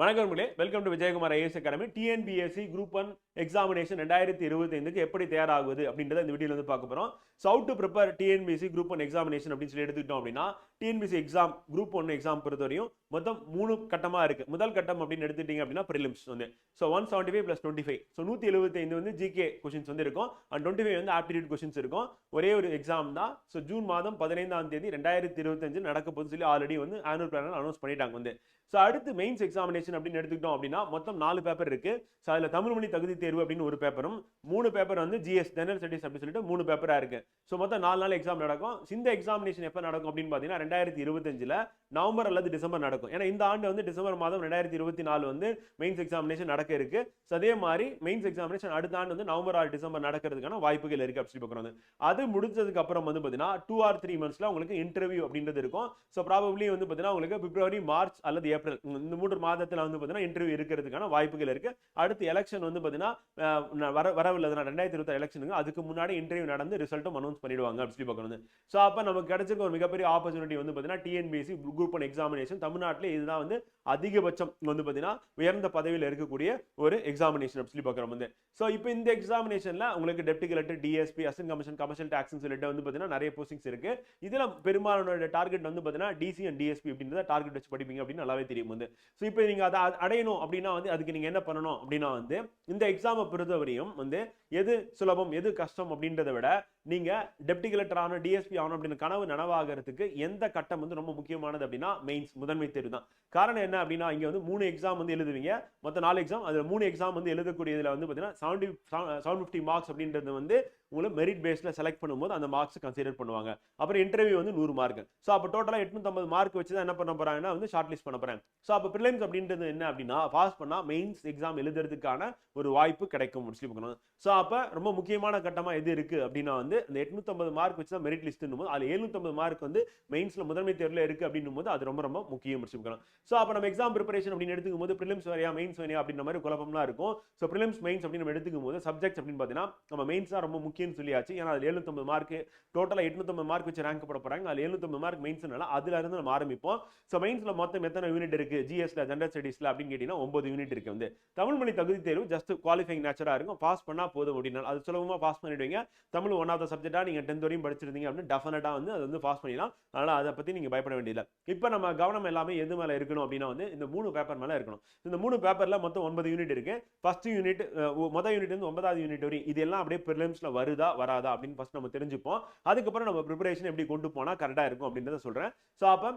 வணக்கம் நண்பர்களே. Welcome to Vijayakumar IAS academy TNPSC group one examination ரெண்டாயிரத்தி இருபத்தைந்துக்கு எப்படி தயாராகுது அப்படின்றத இந்த வீடியோல வந்து பார்க்க போறோம். So to prepare TNPSC group one examination அப்படின்னு சொல்லி எடுத்துக்கிட்டோம் அப்படின்னா TNPSC exam group one exam பொறுத்தவரையும் மொத்தம் மூணு கட்டமா இருக்கு. முதல் கட்டம் அப்படின்னு எடுத்துட்டீங்க அப்படின்னா ப்ரிலிம்ஸ் வந்து. So one seventy five plus twenty five so நூற்றி எழுபத்தைந்து வந்து ஜிகே கொஷின்ஸ் வந்து இருக்கும். அண்ட் டுவெண்ட்டி ஃபைவ் வந்து ஆப்டிடியூட் கொஷின்ஸ் இருக்கும். ஒரே ஒரு எக்ஸாம் தான். ஸோ ஜூன் மாதம் பதினைந்தாம் தேதி ரெண்டாயிரத்தி இருபத்தஞ்சு நடக்க போகுதுன்னு சொல்லி ஆல்ரெடி வந்து ஆனுவல் பிளான் அனௌன்ஸ் பண்ணிட்டாங்க வந்து. ஸோ அடுத்து மெயின்ஸ் எக்ஸாமினேஷன் அப்படின்னு எடுத்துக்கிட்டோம் அப்படின்னா மொத்தம் நாலு பேப்பர் இருக்கு. ஸோ அதில் தமிழ் மொழி தகுதி தேர்வு அப்படின்னு ஒரு பேப்பரும் மூணு பேப்பர் வந்து ஜிஎஸ் ஜெனரல் ஸ்டடிஸ் அப்படின்னு சொல்லிட்டு மூணு பேப்பராக இருக்கு. ஸோ மொத்தம் நாலு நாள் எக்ஸாம் நடக்கும். இந்த எக்ஸாமினேஷன் எப்போ நடக்கும் அப்படின்னு பார்த்தீங்கன்னா ரெண்டாயிரத்தி இருபத்தஞ்சில் நவம்பர் அல்லது டிசம்பர் நடக்கும். ஏன்னா இந்த ஆண்டு வந்து டிசம்பர் மாதம் ரெண்டாயிரத்தி இருபத்தி நாலு வந்து மெயின்ஸ் எக்ஸாமினேஷன் நடக்க இருக்கு. ஸோ அதே மாதிரி மெயின்ஸ் எக்ஸாமினேஷன் அடுத்த ஆண்டு வந்து நவம்பர் ஆறு டிசம்பர் நடக்கிறதுக்கான வாய்ப்புகள் இருக்கு அப்படின்னு சொல்லி பார்க்குறோம் அது முடிஞ்சதுக்கு அப்புறம் வந்து பார்த்தீங்கன்னா டூ ஆர் த்ரீ மந்த்ஸில் உங்களுக்கு இன்டர்வியூ அப்படின்றது இருக்கும். ஸோ ப்ராபப்ளி வந்து பார்த்தீங்கன்னா உங்களுக்கு பிப்ரவரி மார்ச் அல்லது ஏப்ரல் இந்த மூன்று மாதத்தில் வந்து பார்த்தீங்கன்னா இன்டர்வியூ இருக்கிறதுக்கான வாய்ப்புகள் இருக்கு. அடுத்து எலெக்ஷன் வந்து பார்த்தீங்கன்னா வர வரவில்லை ரெண்டாயிரத்தி இருபத்தி எலெக்ஷனுக்கு அதுக்கு முன்னாடி இன்டர்வியூ நடந்து ரிசல்ட்டும் அனௌன்ஸ் பண்ணிடுவாங்க அப்படின்னு சொல்லி பார்க்கணும் ஸோ அப்போ நமக்கு கிடைச்சிருக்க ஒரு மிகப்பெரிய ஆப்பர்ச்சுனிட்டி வந்து பார்த்தீங்கன்னா டிஎன்பிஎஸ்சி குரூப் ஒன் எக்ஸாமினேஷன் தமிழ்நாட்டில் இதுதான் வந்து அதிகபட்சம் வந்து பார்த்தீங்கன்னா உயர்ந்த பதவியில் இருக்கக்கூடிய ஒரு எக்ஸாமினேஷன் சொல்லி பார்க்குறோம் வந்து. ஸோ இப்போ இந்த எக்ஸாமினேஷனில் உங்களுக்கு டெப்டி கலெக்டர் டிஎஸ்பி அசன் கமிஷன் கமர்ஷியல் டாக்ஸ்னு சொல்லிட்டு வந்து பார்த்தீங்கன்னா நிறைய போஸ்டிங்ஸ் இருக்கு. இதில் பெரும்பாலானோட டார்கெட் வந்து பார்த்தீங்கன்னா டிசி அண்ட் டிஎஸ்பி அப்படின்றத டார்கெட் வச்சு படிப்பீங்க அப்படின்னு நல்லாவே தெரியும் வந்து. ஸோ இப்போ நீங்கள் அதை அடையணும் அப்படின்னா வந்து அதுக்கு நீங்கள் என்ன பண்ணணும் அப்படின்னா வந்து இந்த எக்ஸாமை பொறுத்தவரையும் வந்து எது சுலபம் எது கஷ்டம் அப்படின்றத விட நீங்கள் டெப்டி கலெக்டர் ஆகணும் டிஎஸ்பி ஆகணும் அப்படின்னு கனவு நனவாகிறதுக்கு எந்த கட்டம் வந்து ரொம்ப முக்கியமானது அப்படின்னா மெயின்ஸ் முதன்மை தேர்வு தான். காரணம் என்ன அப்படின்னா இங்கே வந்து மூணு எக்ஸாம் வந்து எழுதுவீங்க. மொத்தம் நாலு எக்ஸாம் அதில் மூணு எக்ஸாம் வந்து எழுதக்கூடியதில் வந்து பார்த்தீங்கன்னா செவன்டி செவன் ஃபிஃப்டி மார்க்ஸ் அப்படின்றது வந்து உங்களை மெரிட் பேஸில் செலக்ட் பண்ணும்போது அந்த மார்க்ஸ் கன்சிடர் பண்ணுவாங்க. அப்புறம் இன்டர்வியூ வந்து நூறு மார்க் ஸோ அப்போ டோட்டலாக எட்நூத்தம்பது மார்க் வச்சு தான் என்ன பண்ண போறாங்கன்னா வந்து ஷார்ட் லிஸ்ட் பண்ண போகிறேன் ஸோ அப்போ ப்ரிலிம்ஸ் அப்படின்றது என்ன அப்படின்னா பாஸ் பண்ணால் மெயின்ஸ் எக்ஸாம் எழுதுறதுக்கான ஒரு வாய்ப்பு கிடைக்கும் முடிச்சு பார்க்கணும் ஸோ அப்போ ரொம்ப முக்கியமான கட்டமாக எது இருக்கு அப்படின்னா வந்து இந்த எட்நூத்தம்பது மார்க் வச்சு தான் மெரிட் லிஸ்ட்னும் போது அதில் எழுநூத்தம்பது மார்க் வந்து மெயின்ஸில் முதன்மை தேர்வில் இருக்கு அப்படின்னும் போது அது ரொம்ப ரொம்ப முக்கியம் முடிச்சு பார்க்கணும் ஸோ அப்போ நம்ம எக்ஸாம் ப்ரிப்பரேஷன் அப்படின்னு எடுத்துக்கும் போது ப்ரிலிம்ஸ் வரையா மெயின்ஸ் வரையா அப்படின்ற மாதிரி குழப்பம்லாம் இருக்கும். ஸோ ப்ரிலிம்ஸ் மெயின்ஸ் அப்படின்னு நம்ம எடுத்துக்கும் போது சப்ஜெக்ட் அப்படின்னு பார்த்தீங்கன்னா நம்ம மெயின்ஸ் தான் ரொம்ப முக்கியம்னு சொல்லியாச்சு. ஏன்னா அதில் எழுநூத்தம்பது மார்க் டோட்டலாக எட்நூத்தம்பது மார்க் வச்சு ரேங்க் போட போகிறாங்க அதில் எழுநூத்தம்பது மார்க் மெயின்ஸ்னால அதுல இருந்து நம்ம ஆரம்பிப்போம். ஸோ மெயின்ஸில் மொத்தம் எத்தனை யூனிட் இருக்குது ஜிஎஸ்ல ஜென்ரல் ஸ்டடிஸில் அப்படின்னு கேட்டிங்கன்னா ஒம்பது யூனிட் இருக்குது வந்து. தமிழ் மொழி தகுதி தேர்வு ஜஸ்ட் குவாலிஃபைங் நேச்சராக இருக்கும். பாஸ் பண்ணால் போதும் அப்படின்னா அது சுலபமாக பாஸ் பண்ணிடுவீங்க. தமிழ் ஒன் ஆஃப் த சப்ஜெக்டாக நீங்கள் டென்த் வரையும் படிச்சிருந்தீங்க அப்படின்னு டெஃபினட்டாக வந்து அது வந்து பாஸ் பண்ணிடலாம். அதனால் அதை பற்றி நீங்கள் பயப்பட வேண்டியதில்லை. இப்போ நம்ம கவனம் எல்லாமே எது மேலே இருக்கணும் அப்படின்னா வந்து இந்த மூணு பேப்பர் மேலே இருக்கணும். இந்த மூணு பேப்பரில் மொத்தம் ஒன்பது யூனிட் இருக்குது ஃபஸ்ட்டு யூனிட் மொதல் யூனிட் வந்து ஒன்பதாவது யூனிட் வரையும் இது எல்லாம் அப்படியே வரும். வருதா வராதா அப்படின்னு ஃபர்ஸ்ட் நம்ம தெரிஞ்சுப்போம். அதுக்கப்புறம் நம்ம ப்ரிப்பரேஷன் எப்படி கொண்டு போனால் கரெக்டாக இருக்கும் அப்படின்றத சொல்றேன். ஸோ அப்போ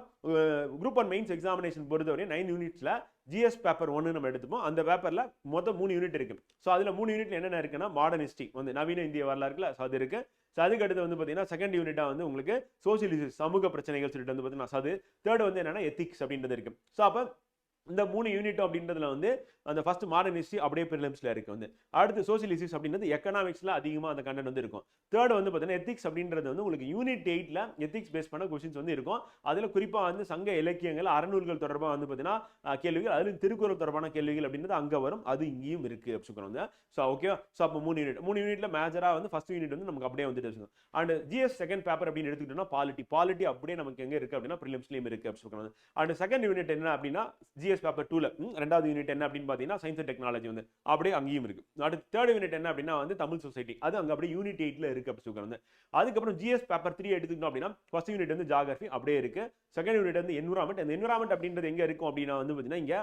குரூப் ஒன் மெயின்ஸ் எக்ஸாமினேஷன் பொறுத்தவரை நைன் யூனிட்ஸ்ல ஜிஎஸ் பேப்பர் ஒன்று நம்ம எடுத்துப்போம். அந்த பேப்பரில் மொத்தம் மூணு யூனிட் இருக்கு. ஸோ அதில் மூணு யூனிட்ல என்னென்ன இருக்குன்னா மாடர்ன் ஹிஸ்ட்ரி வந்து நவீன இந்திய வரலாறு இருக்குல்ல ஸோ அது இருக்கு. ஸோ அதுக்கு அடுத்து வந்து பார்த்தீங்கன்னா செகண்ட் யூனிட்டா வந்து உங்களுக்கு சோசியலிசம் சமூக பிரச்சனைகள் சொல்லிட்டு வந்து பார்த்தீங்கன்னா அது தேர்ட் வந்து என்னென்னா எத்திக்ஸ் அப்படின்றது இருக்கு. ஸோ அப்போ இந்த மூணு யூனிட் அப்படின்றதுல வந்து அந்த ஃபர்ஸ்ட் மாடர்ன் ஹிஸ்ட்ரி அப்படியே ப்ரிலிம்ஸ்ல இருக்கு வந்து. அடுத்து சோசியல் இஷ்யூஸ் அப்படின்றது எக்கனாமிக்ஸில் அதிகமாக அந்த கண்டென்ட் வந்து இருக்கும். தேர்ட் வந்து பார்த்தீங்கன்னா எத்திக்ஸ் அப்படின்றது வந்து உங்களுக்கு யூனிட் எயிட்டில் எத்திக்ஸ் பேஸ் பண்ண கொஸ்டின்ஸ் வந்து இருக்கும். அதில் குறிப்பாக வந்து சங்க இலக்கியங்கள் அறநூல்கள் தொடர்பாக வந்து பார்த்தீங்கன்னா கேள்விகள் அதில் திருக்குறள் தொடர்பான கேள்விகள் அப்படின்றது அங்கே வரும். அது இங்கேயும் இருக்குது அப்படின்னு சொல்றாங்க ஸோ ஓகே ஸோ அப்போ மூணு யூனிட் மூணு யூனிட்ல மேஜராக வந்து ஃபர்ஸ்ட் யூனிட் வந்து நமக்கு அப்படியே வந்துட்டு அண்ட் ஜிஎஸ் செகண்ட் பேப்பர் அப்படின்னு எடுத்துக்கிட்டோம்னா பாலிட்டி பாலிட்டி அப்படியே நமக்கு எங்கே இருக்குது அப்படின்னா ப்ரிலிம்ஸ்லேயும் இருக்குது அப்படின்னு சொல்றாங்க அண்ட் செகண்ட் யூனிட் என்ன அப்படின்னா ஜிஎஸ் பேப்பர் டூவில் ரெண்டாவது யூனிட் என்ன அப்படின்னு பார்த்தீங்கன்னா சயின்ஸ் அண்ட் டெக்னாலஜி வந்து அப்படியே அங்கேயும் இருக்கு. அடுத்து தேர்ட் யூனிட் என்ன அப்படின்னா வந்து தமிழ் சொசைட்டி அது அங்கே அப்படியே யூனிட் எயிட்டில் இருக்கு அப்படி சொல்றாங்க அதுக்கப்புறம் ஜிஎஸ் பேப்பர் த்ரீ எடுத்துக்கிட்டோம் அப்படின்னா ஃபர்ஸ்ட் யூனிட் வந்து ஜாகிரபி அப்படியே இருக்கு. செகண்ட் யூனிட் வந்து என்விரான்மெண்ட் அந்த என்விரான்மெண்ட் அப்படின்றது எங்கே இருக்கும் அப்படின்னா வந்து பார்த்தீங்கன்னா இங்கே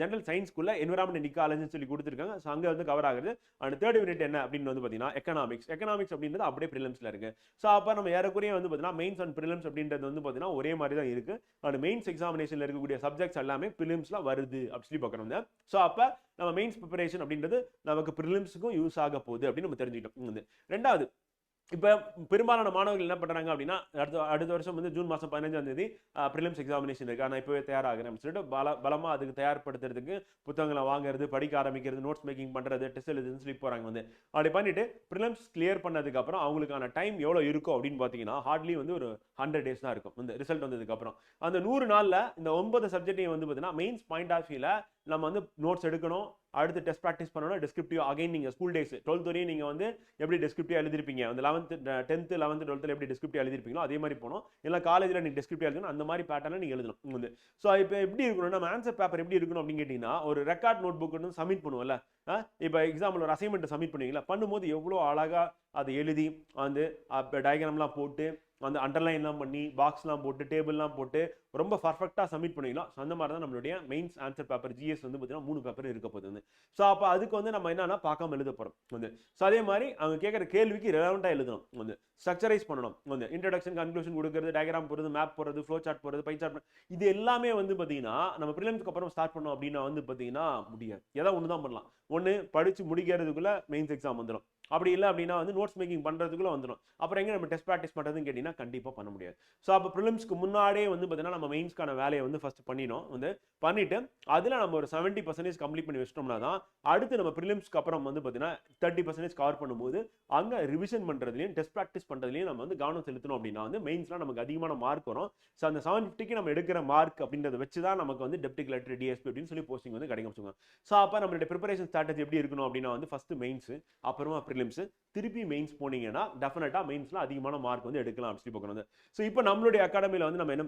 ஜென்ரல் சயின்ஸ்க்குள்ள என்விரான்மெண்ட் நிக்காலஜின்னு சொல்லி கொடுத்துருக்காங்க. ஸோ அங்கே வந்து கவர் ஆகுது அண்ட் தேர்ட் யூனிட் என்ன அப்படின்னு வந்து பார்த்தீங்கன்னா எக்கனாமிக்ஸ் எக்கனாமிக்ஸ் அப்படின்றது அப்படியே ப்ரிலம்ஸில் இருக்கு. ஸோ அப்போ நம்ம ஏறக்குறைய வந்து பார்த்தீங்கன்னா மெயின்ஸ் அண்ட் ப்ரிலிம்ஸ் அப்படின்றது வந்து பார்த்தீங்கன்னா ஒரே மாதிரி தான் இருக்கு. அண்ட் மெயின்ஸ் எக்ஸாமினேஷன்ல இருக்கக்கூடிய சப்ஜெக்ட்ஸ் எல்லாமே ப்ரிலிம்ஸில் வருது அப்படி சொல்லி பார்க்கணும் ஸோ அப்போ நம்ம மெயின்ஸ் ப்ரிப்பரேஷன் அப்படின்றது நமக்கு ப்ரிலிம்ஸுக்கும் யூஸ் ஆக போகுது அப்படின்னு நம்ம தெரிஞ்சுக்கிட்டோம். வந்து. ரெண்டாவது இப்போ பெரும்பாலான மாணவர்கள் என்ன பண்ணுறாங்க அப்படின்னா அடுத்த அடுத்த வருஷம் வந்து ஜூன் மாதம் பதினஞ்சாம் தேதி ப்ரிலிம்ஸ் எக்ஸாமினேஷன் இருக்கு. நான் இப்போவே தயாராகிறேன் அப்படின்னு சொல்லிட்டு பல பலமாக அதுக்கு தயார்படுத்துறதுக்கு புத்தகங்களை வாங்குறது படிக்க ஆரம்பிக்கிறது நோட்ஸ் மேக்கிங் பண்ணுறது டெஸ்ட் எழுதுன்னு சொல்லி போகிறாங்க வந்து. அப்படி பண்ணிவிட்டு ப்ரிலிம்ஸ் கிளியர் பண்ணதுக்கப்புறம் அவங்களுக்கான டைம் எவ்வளோ இருக்கும் அப்படின்னு பார்த்தீங்கன்னா ஹார்ட்லி வந்து ஒரு ஹண்ட்ரட் டேஸ் தான் இருக்கும். இந்த ரிசல்ட் வந்ததுக்கப்புறம் அந்த நூறு நாளில் இந்த ஒன்பது சப்ஜெக்டையும் வந்து பார்த்தீங்கன்னா மெயின்ஸ் பாயிண்ட் ஆஃப் வியூவில் நம்ம வந்து நோட்ஸ் எடுக்கணும் அடுத்து டெஸ்ட் ப்ராக்டிஸ் பண்ணணும் டிஸ்கிரிப்டிவ் அகைன் நீங்கள் ஸ்கூல் டேஸ் டுவெல்த் வரையும் நீங்கள் வந்து எப்படி டிஸ்கிரிப்டிவ் எழுதிருப்பீங்க அந்த லெவன்த் டென்த்து லெவன்த் டுவெல்த்தில் எப்படி டிஸ்கிரிப்டிவ் எழுதிருப்பீங்களோ அதே மாதிரி போகணும். இல்லை காலேஜில் நீங்கள் டிஸ்கிரிப்டிவ் எழுதணும். அந்த மாதிரி பேட்டர்னில் நீங்கள் எழுதணும். வந்து. ஸோ இப்போ எப்படி இருக்கணும் நம்ம ஆன்சர் பேப்பர் எப்படி இருக்கணும் அப்படின்னு கேட்டிங்கன்னா ஒரு ரெக்கார்ட் நோட் புக் வந்து சப்மிட் பண்ணுவோம்ல. இப்போ எக்ஸாம்பிள் ஒரு அசைன்மெண்ட் சப்மிட் பண்ணுவீங்களா? பண்ணும்போது எவ்வளோ அழகாக அதை எழுதி வந்து டயக்ராம்லாம் போட்டு அந்த அண்டர்லைன்லாம் பண்ணி பாக்ஸ்லாம் போட்டு டேபிள்லாம் போட்டு ரொம்ப பர்ஃபெக்டாக சப்மிட் பண்ணிக்கலாம் ஸோ அந்த மாதிரி தான் நம்மளுடைய மெயின்ஸ் ஆன்சர் பேப்பர் ஜிஎஸ் வந்து பார்த்தீங்கன்னா மூணு பேப்பர் இருக்க போகுது. வந்து ஸோ அப்போ அதுக்கு வந்து நம்ம என்னன்னா பார்க்காம எழுத போகிறோம் வந்து ஸோ அதே மாதிரி அவங்க கேட்குற கேள்விக்கு ரெலவெண்ட்டாக எழுதணும். வந்து ஸ்ட்ரக்சரைஸ் பண்ணணும். வந்து இன்ட்ரடக்ஷன் கன்க்ளூஷன் கொடுக்குறது டயக்ராம் போகிறது மேப் போகிறது ஃப்ளோ சார்ட் போகிறது பை சார்ட் இது எல்லாமே வந்து பார்த்தீங்கன்னா நம்ம பிரிலிம்ஸ்க்கு அப்புறம் ஸ்டார்ட் பண்ணோம் அப்படின்னா வந்து பார்த்தீங்கன்னா முடியாது. எதாவது ஒன்று தான் பண்ணலாம். ஒன்று படித்து முடிக்கிறதுக்குள்ளே மெயின்ஸ் எக்ஸாம் வந்துடும் அப்படி இல்லை அப்படின்னா வந்து நோட்ஸ் மேக்கிங் பண்ணுறதுக்குள்ள வந்துடும் அப்புறம் எங்கே நம்ம டெஸ்ட் ப்ராக்டிஸ் பண்ணுறதுன்னு கேட்டிங்கன்னா கண்டிப்பாக பண்ண முடியாது. ஸோ அப்போ ப்ரிலிம்ஸ்க்கு முன்னாடியே வந்து பார்த்தீங்கன்னா நம்ம மெயின்ஸ்க்கான வேலையை வந்து ஃபஸ்ட் பண்ணினோம் வந்து பண்ணிவிட்டு அதில் நம்ம ஒரு செவன்ட்டி பர்சன்டேஜ் கம்ப்ளீட் பண்ணி வச்சிட்டோம்னா தான் அடுத்து நம்ம ப்ரிலிம்ஸ்க்கு அப்புறம் வந்து பார்த்தீங்கன்னா தேர்ட்டி பர்சன்டேஜ் கவர் பண்ணும்போது அங்கே ரிவிஷன் பண்ணுறதுலையும் டெஸ்ட் ப்ராக்டிஸ் பண்ணுறதுலையும் நம்ம வந்து கவனம் செலுத்தணும் அப்படின்னா வந்து மெயின்ஸ்லாம் நமக்கு அதிகமான மார்க் வரும். ஸோ அந்த செவன் ஃபிஃப்டிக்கு நம்ம எடுக்கிற மார்க் அப்படின்றத வச்சு தான் நமக்கு வந்து டெப்டி கலெக்டர் டிஎஸ்பி அப்படின்னு சொல்லி போஸ்டிங் வந்து கிடைக்கும் வச்சுக்கோங்க. ஸோ அப்போ நம்மளுடைய ப்ரிப்பரேஷன் ஸ்ட்ராட்டஜி எப்படி இருக்கணும் அப்படின்னா வந்து ஃபஸ்ட்டு மெயின்ஸு அப்புறமா ப்ரிலிம்ஸ் திருப்பி மெயின்ஸ் போனீங்கன்னா டெஃபினட்டாக மெயின்ஸில் அதிகமான மார்க் வந்து எடுக்கலாம் அப்படின்னு சொல்லி பார்க்கணும் ஸோ இப்போ நம்மளுடைய அகாடமியில் வந்து நம்ம என்ன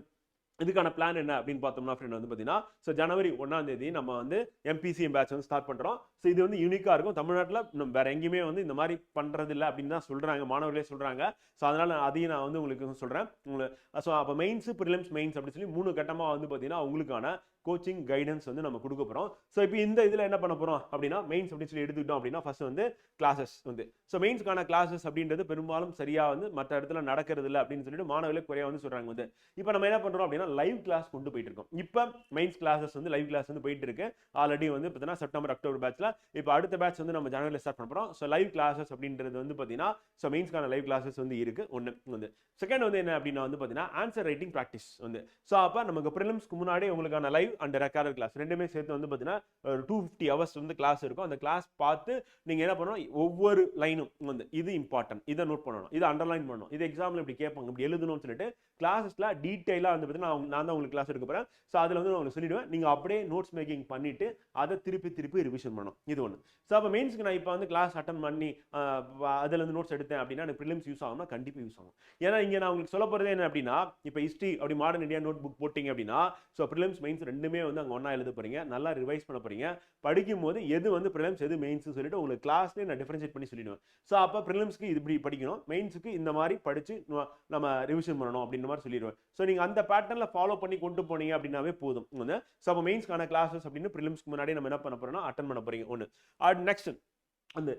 இதுக்கான பிளான் என்ன அப்படின்னு பார்த்தோம்னா ஃப்ரெண்ட் வந்து பார்த்தீங்கன்னா ஸோ ஜனவரி ஒன்றாம் தேதி நம்ம வந்து எம்பிசிஎம் பேட்ச் வந்து ஸ்டார்ட் பண்ணுறோம் ஸோ இது வந்து யூனிக்காக இருக்கும். தமிழ்நாட்டில் நம்ம வேற எங்கேயுமே வந்து இந்த மாதிரி பண்ணுறது இல்லை அப்படின்னு தான் சொல்கிறாங்க மாணவர்களே சொல்கிறாங்க ஸோ அதனால் அதையும் நான் வந்து உங்களுக்கு சொல்கிறேன் உங்களுக்கு ஸோ அப்போ மெயின்ஸ் ப்ரிலிம்ஸ் மெயின்ஸ் அப்படின்னு சொல்லி மூணு கட்டமாக வந்து பார்த்தீங்கன்னா உங்களுக்கான கோச்சிங் கைடன்ஸ் வந்து நம்ம கொடுக்க போகிறோம் ஸோ இப்போ இந்த இதில் என்ன பண்ண போகிறோம் அப்படின்னா மெயின்ஸ் அப்படின்னு சொல்லி எடுத்துக்கிட்டோம் அப்படின்னா ஃபர்ஸ்ட் வந்து கிளாஸஸ் வந்து. ஸோ மெயின்ஸ்க்கான கிளாஸஸ் அப்படின்றது பெரும்பாலும் சரியாக வந்து மற்ற இடத்துல நடக்கிறது இல்லை அப்படின்னு சொல்லிட்டு மாணவர்களே குறையாக வந்து சொல்கிறாங்க வந்து. இப்போ நம்ம என்ன பண்ணுறோம் அப்படின்னா லைவ் கிளாஸ் கொண்டு போயிட்டு இருக்கோம். இப்போ மெயின்ஸ் கிளாஸஸ் வந்து லைவ் கிளாஸ் வந்து போயிட்டு இருக்கு. ஆல்ரெடி வந்து பார்த்தீங்கன்னா செப்டம்பர் அக்டோபர் பேட்ச்சில் இப்போ அடுத்த பேட்ச் வந்து நம்ம ஜனவரியில் ஸ்டார்ட் பண்ண போகிறோம் ஸோ லைவ் கிளாஸஸ் அப்படின்றது வந்து பார்த்தீங்கன்னா ஸோ மெயின்ஸ்க்கான லைவ் கிளாஸஸ் வந்து இருக்குது ஒன்று வந்து. செகண்ட் வந்து என்ன அப்படின்னா வந்து பார்த்தீங்கன்னா ஆன்சர் ரைட்டிங் ப்ராக்டிஸ் வந்து. ஸோ அப்போ நமக்கு ப்ரிலிம்ஸ்க்கு முன்னாடி உங்களுக்கான லைவ் அண்ட் ரெக்கார்டர் கிளாஸ் ரெண்டுமே சேர்த்து வந்து பார்த்தீங்கன்னா ஒரு டூ ஃபிஃப்டி ஹவர்ஸ் வந்து கிளாஸ் இருக்கும். அந்த கிளாஸ் பார்த்து நீங்கள் என்ன பண்ணணும்? ஒவ்வொரு லைனும் வந்து இது இம்பார்ட்டன்ட் இதை நோட் பண்ணணும். இதை அண்டர்லைன் பண்ணணும். இது எக்ஸாமில் இப்படி கேட்பாங்க. இப்படி எழுதணும்னு சொல்லிட்டு கிளாஸஸ்ல டீட்டெயிலாக வந்து பார்த்தீங்கன்னா நான் நான் தான் உங்களுக்கு கிளாஸ் எடுக்க போகிறேன் ஸோ அதில் வந்து நான் உங்களுக்கு சொல்லிடுவேன். நீங்கள் அப்படியே நோட்ஸ் மேக்கிங் பண்ணிவிட்டு அதை திருப்பி திருப்பி ரிவிஷன் பண்ணணும். இது ஒன்று ஸோ அப்போ மெயின்ஸ்க்கு நான் இப்போ வந்து கிளாஸ் அட்டன் பண்ணி அதில் வந்து நோட்ஸ் எடுத்தேன் அப்படின்னா எனக்கு ப்ரிலிம்ஸ் யூஸ் ஆகும்னா கண்டிப்பாக யூஸ் ஆகும். ஏன்னா இங்கே நான் உங்களுக்கு சொல்ல போகிறது என்ன அப்படின்னா இப்போ ஹிஸ்ட்ரி அப்படி மாடர்ன் இந்தியா நோட் புக் போட்டிங்க அப்படின்னா ஸோ ப்ரிலிம்ஸ் மெயின்ஸ் ரெண்டுமே வந்து அங்கே ஒன்றா எழுத போகிறீங்க நல்லா ரிவைஸ் பண்ண போறீங்க. படிக்கும் போது எது வந்து ப்ரிலிம்ஸ் எது மெயின்ஸ்னு சொல்லிட்டு உங்களுக்கு கிளாஸ்லேயே நான் டிஃபரன்ஷியேட் பண்ணி சொல்லிடுவேன். ஸோ அப்போ ப்ரிலிம்ஸ்க்கு இது இப்படி படிக்கணும். மெயின்ஸுக்கு இந்த மாதிரி படித்து நம்ம ரிவிஷன் பண்ணணும் அப்படின்னு அப்படின்ற மாதிரி சொல்லிடுவேன். ஸோ நீங்கள் அந்த பேட்டர்னில் ஃபாலோ பண்ணி கொண்டு போனீங்க அப்படின்னாவே போதும். வந்து ஸோ அப்போ மெயின்ஸ்க்கான கிளாஸஸ் அப்படின்னு ப்ரிலிம்ஸ்க்கு முன்னாடி நம்ம என்ன பண்ண போகிறோம்னா அட்டன் பண்ண போறீங்க. ஒன்று அட் நெக்ஸ்ட் அந்த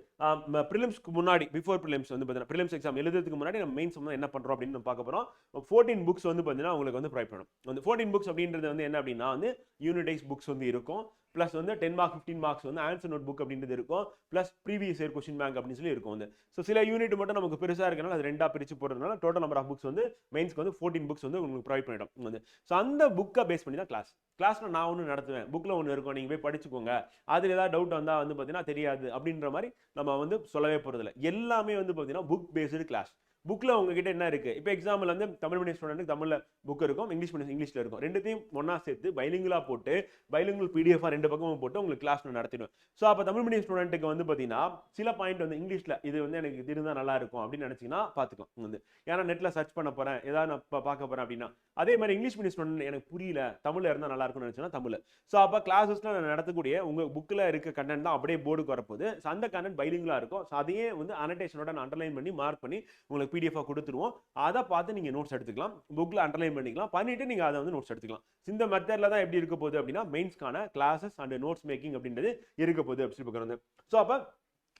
ப்ரிலிம்ஸ்க்கு முன்னாடி பிஃபோர் ப்ரிலிம்ஸ் வந்து பார்த்தீங்கன்னா ப்ரிலிம்ஸ் எக்ஸாம் எழுதுறதுக்கு முன்னாடி நம்ம மெயின்ஸ் வந்து என்ன பண்ணுறோம் அப்படின்னு நம்ம பார்க்க போகிறோம் ஃபோர்டீன் புக்ஸ் வந்து பார்த்தீங்கன்னா உங்களுக்கு வந்து ப்ரொவைட் பண்ணும் அந்த ஃபோர்டீன் புக்ஸ் அப்படின்றது வந்து என்ன அப்படின்னா வந்து யூனிடைஸ் புக்ஸ் வந்து இருக்கும். ப்ளஸ் வந்து டென் மார்க் ஃபிஃப்டின் மார்க்ஸ் வந்து ஆன்சர் நோட் புக் அப்படின்றது இருக்கும். Plus previous year question bank அப்படின்னு சொல்லி இருக்கும் வந்து. ஸோ சில யூனிட் மட்டும் நமக்கு பெருசாக இருக்கனால அது ரெண்டாக பிரித்து போடுறதுனால டோட்டல் நம்பர் ஆஃப் புக்ஸ் வந்து மெயின்ஸ்க்கு வந்து ஃபோர்டீன் புக்ஸ் வந்து உங்களுக்கு ப்ரொவைட் பண்ணிடும் வந்து. ஸோ அந்த புக்கை பேஸ் பண்ணி தான் கிளாஸ் கிளாஸில் நான் ஒன்று நடத்துவேன். புக்கில் ஒன்று இருக்கும். நீங்கள் போய் படிச்சுக்கோங்க. அதில் ஏதாவது டவுட் வந்தால் வந்து பார்த்தீங்கன்னா தெரியாது அப்படின்ற மாதிரி நம்ம வந்து சொல்லவே போகிறதில்ல எல்லாமே வந்து பார்த்தீங்கன்னா புக் பேஸ்டு கிளாஸ் புக்கில் உங்ககிட்ட என்ன இருக்குது இப்போ எக்ஸாம்பிள் வந்து தமிழ் மீடியம் ஸ்டூடெண்ட்டுக்கு தமிழில் புக் இருக்கும் இங்கிலீஷ் மீடியம் இங்கிலீஷில் இருக்கும். ரெண்டுத்தையும் ஒன்றா சேர்த்து பைலிங்குலாக போட்டு பைலிங்குல் பிடிஎஃபாக ரெண்டு பக்கமும் போட்டு உங்களுக்கு கிளாஸ் நடத்திடும் ஸோ அப்போ தமிழ் மீடியம் ஸ்டூடெண்ட்டுக்கு வந்து பார்த்தீங்கன்னா சில பாயிண்ட் வந்து இங்கிலீஷில் இது வந்து எனக்கு இது இருந்தால் நல்லா இருக்கும் அப்படின்னு நினச்சிங்கன்னா பார்த்துக்கலாம் வந்து ஏன்னா நெட்டில் சர்ச் பண்ண போகிறேன் ஏதாவது நான் இப்போ பார்க்க போகிறேன் அப்படின்னா. அதே மாதிரி இங்கிலீஷ் மீடியம் ஸ்டூடெண்ட் எனக்கு புரியல தமிழில் இருந்தால் நல்லா இருக்கும்னு நினச்சினா தமிழ். ஸோ அப்போ கிளாஸஸில் நான் நடத்தக்கூடிய உங்கள் புக்கில் இருக்க கண்டென்ட் தான் அப்படியே போர்டுக்கு வரப்போகுது. ஸோ அந்த கண்டென்ட் பைலிங்கலாக இருக்கும். ஸோ அதையே வந்து அனடேஷனோட நான் அண்டர்லைன் பண்ணி மார்க் பண்ணி உங்களுக்கு பிடிஎஃபாக கொடுத்துருவோம் அதை பார்த்து நீங்கள் நோட்ஸ் எடுத்துக்கலாம். புக்கில் அண்டர்லைன் பண்ணிக்கலாம். பண்ணிவிட்டு நீங்கள் அதை வந்து நோட்ஸ் எடுத்துக்கலாம். இந்த மெத்தடில் தான் எப்படி இருக்க போகுது அப்படின்னா மெயின்ஸ்க்கான கிளாஸஸ் அண்ட் நோட்ஸ் மேக்கிங் அப்படின்றது இருக்க போகுது அப்படின்னு பார்க்குறது ஸோ அப்போ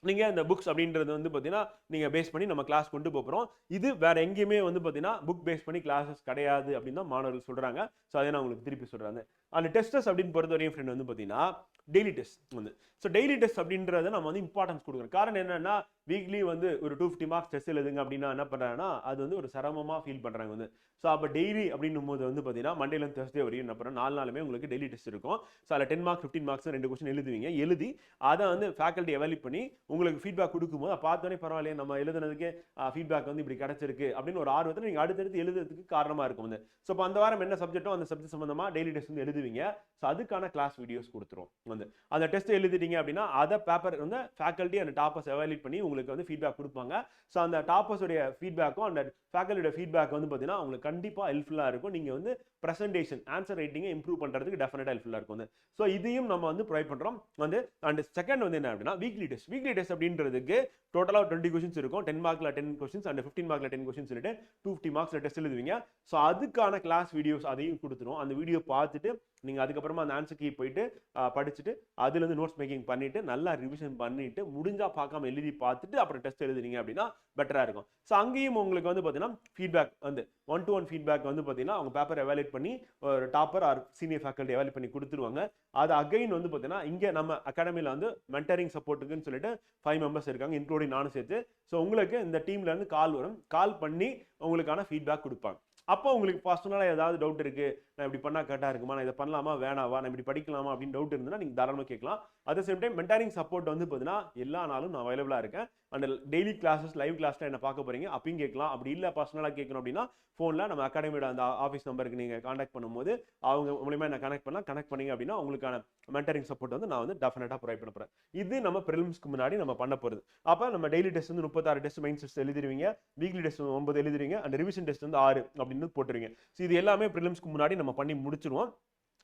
நீங்கள் இந்த புக்ஸ் அப்படின்றது வந்து பார்த்தீங்கன்னா நீங்கள் பேஸ் பண்ணி நம்ம கிளாஸ் கொண்டு போகிறோம் இது வேறு எங்கேயுமே வந்து பார்த்தீங்கன்னா புக் பேஸ் பண்ணி கிளாஸஸ் கிடையாது அப்படின்னு தான் மாணவர்கள் சொல்கிறாங்க ஸோ அதை நான் உங்களுக்கு திருப்பி சொல்கிறாங்க அந்த டெஸ்டஸ் அப்படின்னு பொறுத்த வரையும் ஃப்ரெண்ட் வந்து பார்த்தீங்கன்னா டெய்லி டெஸ்ட் வந்து. ஸோ டெய்லி டெஸ்ட் அப்படின்றத நம்ம வந்து இம்பார்ட்டன்ஸ் கொடுக்குறோம் காரணம் என்னன்னா வீக்லி வந்து ஒரு டூ ஃபிஃப்டி மார்க்ஸ் டெஸ்ட் எழுதுங்க அப்படின்னா என்ன பண்ணுறாங்கன்னா அது வந்து ஒரு சிரமமாக ஃபீல் பண்ணுறாங்க வந்து. ஸோ அப்போ டெய்லி அப்படின்னும் போது வந்து பார்த்தீங்கன்னா மண்டேலேருந்து தேர்ஸ்டே வரையும் என்ன பண்ணுறோம் நாலு நாளுமே உங்களுக்கு டெய்லி டெஸ்ட் இருக்கும். ஸோ அதில் டென் மார்க்ஸ் ஃபிஃப்டின் மார்க்ஸ் ரெண்டு கொஸ்டின் எழுதுவீங்க. எழுதி அதை வந்து ஃபேக்கல்ட்டி எவாலிட் பண்ணி உங்களுக்கு ஃபீட்பேக் கொடுக்கும்போது அதை பார்த்தோன்னே பரவாயில்லையே நம்ம எழுதுனதுக்கு ஃபீட்பேக் வந்து இப்படி கிடச்சிருக்கு. அப்படின்னு ஒரு ஆர்வத்தில் நீங்கள் அடுத்தடுத்து எழுதுறதுக்கு காரணமாக இருக்கும் வந்து. ஸோ அந்த வாரம் என்ன சப்ஜெக்ட்டோ அந்த சப்ஜெக்ட் சம்மந்தமாக டெய்லி டெஸ்ட் வந்து எழுதி எழுதுவீங்க. ஸோ அதுக்கான கிளாஸ் வீடியோஸ் கொடுத்துரும். வந்து அந்த டெஸ்ட் எழுதிட்டீங்க அப்படின்னா அதை பேப்பர் வந்து ஃபேக்கல்ட்டி அந்த டாப்பர்ஸ் எவாலுவேட் பண்ணி உங்களுக்கு வந்து ஃபீட்பேக் கொடுப்பாங்க. ஸோ அந்த டாப்பர்ஸுடைய ஃபீட்பேக்கும் அந்த ஃபேக்கல்ட்டியோட ஃபீட்பேக் வந்து பார்த்தீங்கன்னா உங்களுக்கு கண்டிப்பாக ஹெல்ப்ஃபுல்லாக இருக்கும். நீங்கள் வந்து ப்ரெசன்டேஷன் ஆன்சர் ரைட்டிங்கை இம்ப்ரூவ் பண்ணுறதுக்கு டெஃபினட்டாக ஹெல்ப்ஃபுல்லாக இருக்கும். வந்து ஸோ இதையும் நம்ம வந்து ப்ரொவைட் பண்ணுறோம் வந்து அண்ட் செகண்ட் வந்து என்ன அப்படின்னா வீக்லி டெஸ்ட் வீக்லி டெஸ்ட் அப்படின்றதுக்கு டோட்டலாக டுவெண்ட்டி கொஸ்டின்ஸ் இருக்கும். டென் மார்க்கில் டென் கொஸ்டின்ஸ் அண்ட் ஃபிஃப்டின் மார்க்கில் டென் கொஸ்டின் சொல்லிட்டு டூ ஃபிஃப்டி மார்க்ஸில் டெஸ்ட் எழுதுவீங்க. ஸோ அதுக்கான கிளாஸ் வீடியோஸ் அதையும் கொடுத்துரும். அந்த வீடியோ பார்த்துட்டு நீங்கள் அதுக்கப்புறமா அந்த ஆன்சர் கீ போயிட்டு படிச்சுட்டு அதுலேருந்து நோட்ஸ் மேக்கிங் பண்ணிவிட்டு நல்லா ரிவிஷன் பண்ணிவிட்டு முடிஞ்சால் பார்க்காம எழுதி பார்த்துட்டு அப்புறம் டெஸ்ட் எழுதுனீங்க அப்படின்னா பெட்டராக இருக்கும். ஸோ அங்கேயும் உங்களுக்கு வந்து பார்த்தீங்கன்னா ஃபீட்பேக் வந்து ஒன் டு ஒன் ஃபீட்பேக் வந்து பார்த்தீங்கன்னா அவங்க பேப்பர் எவாலுவேட் பண்ணி ஒரு topper or senior faculty evaluate பண்ணி கொடுத்துருவாங்க. அது அகைன் வந்து பார்த்தீங்கன்னா இங்கே நம்ம அகாடமியில் வந்து மென்டரிங் சப்போர்ட்டுக்குன்னு சொல்லிட்டு ஃபைவ் மெம்பர்ஸ் இருக்காங்க இன்க்ளூடிங் நானும் சேர்த்து. ஸோ உங்களுக்கு இந்த டீம்லேருந்து கால் வரும். கால் பண்ணி உங்களுக்கான ஃபீட்பேக் கொடுப்பாங்க. அப்போ உங்களுக்கு பர்சனலாக ஏதாவது டவுட் இருக்குது நான் இப்படி பண்ணால் கரெக்டாக இருக்குமா? நான் இதை பண்ணலாமா? வேணாவா? நான் இப்படி படிக்கலாமா? அப்படின்னு டவுட் இருந்ததுன்னா நீங்கள் தாராளமாக கேட்கலாம். At same time mentoring support வந்து பார்த்தீங்கன்னா எல்லா நாளும் நான் அவைலபிளாக இருக்கேன். அண்ட் டெய்லி கிளாஸஸ் லைவ் கிளாஸில் என்ன பார்க்க போகிறீங்க அப்பயும் கேட்கலாம். அப்படி இல்லை பர்சனலாக கேட்கணும் அப்படின்னா ஃபோனில் நம்ம அகாடமியோட அந்த ஆஃபீஸ் நம்பருக்கு நீங்கள் காண்டாக்ட் பண்ணும்போது அவங்க மூலியமாக என்ன கனெக்ட் பண்ணலாம்? கனெக்ட் பண்ணிங்க அப்படின்னா உங்களுக்கான மென்டரிங் சப்போர்ட் வந்து நான் வந்து டெஃபினட்டாக ப்ரொவைட் பண்ண போகிறேன் இது நம்ம ப்ரிலிம்ஸ்க்கு முன்னாடி நம்ம பண்ண போகிறது அப்போ நம்ம டெய்லி டெஸ்ட் வந்து முப்பத்தாறு டெஸ்ட் மைண்ட் டெஸ்ட் எழுதிருவீங்க. வீக்லி டெஸ்ட் ஒன்பது எழுதிருவீங்க. அண்ட் ரிவிஷன் டெஸ்ட் வந்து ஆறு அப்படின்னு போட்டுருவீங்க. ஸோ இது எல்லாமே ப்ரிலிம்ஸ்க்கு முன்னாடி நம்ம பண்ணி முடிச்சிருவோம்.